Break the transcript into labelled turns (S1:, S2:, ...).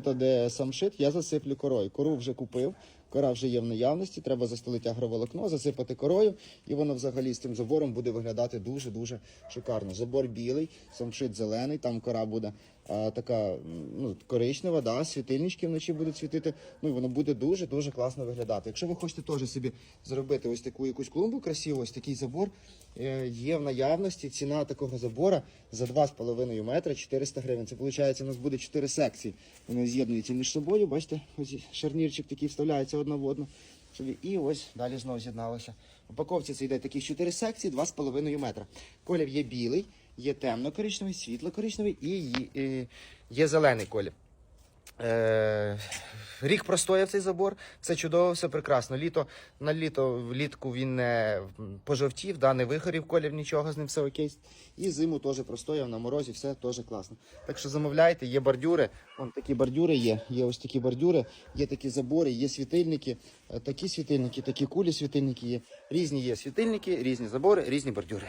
S1: тут, де самшит, я засиплю корою. Кору вже купив, кора вже є в наявності, треба застелити агроволокно, засипати корою, і воно взагалі з цим забором буде виглядати дуже-дуже шикарно. Забор білий, самшит зелений, там кора буде а, така ну, коричнева, да, світильнички вночі будуть світити. Ну і воно буде дуже-дуже класно виглядати. Якщо ви хочете теж собі зробити ось таку якусь клумбу красиву, ось такий забор, е, є в наявності ціна такого забора за 2,5 метра 400 гривень. Це виходить, у нас буде 4 секції. Вони з'єднуються між собою. Бачите, ось шарнірчик такий вставляється одна в. І ось далі знову з'єдналося. В упаковці це йде таких 4 секції, 2,5 метра. Колір є білий, є темно-коричневий, світло-коричневий і е, є зелений колір. Рік простояв цей забор, все чудово, все прекрасно. Літо на літо влітку він не пожовтів, да, не вигорів колір, нічого з ним все окей. І зиму теж простояв на морозі, все теж класно. Так що замовляйте, є бордюри. Вон такі бордюри є. Є ось такі бордюри, є такі забори, є світильники, е, такі світильники, такі кулі світильники є. Різні є світильники, різні забори, різні бордюри.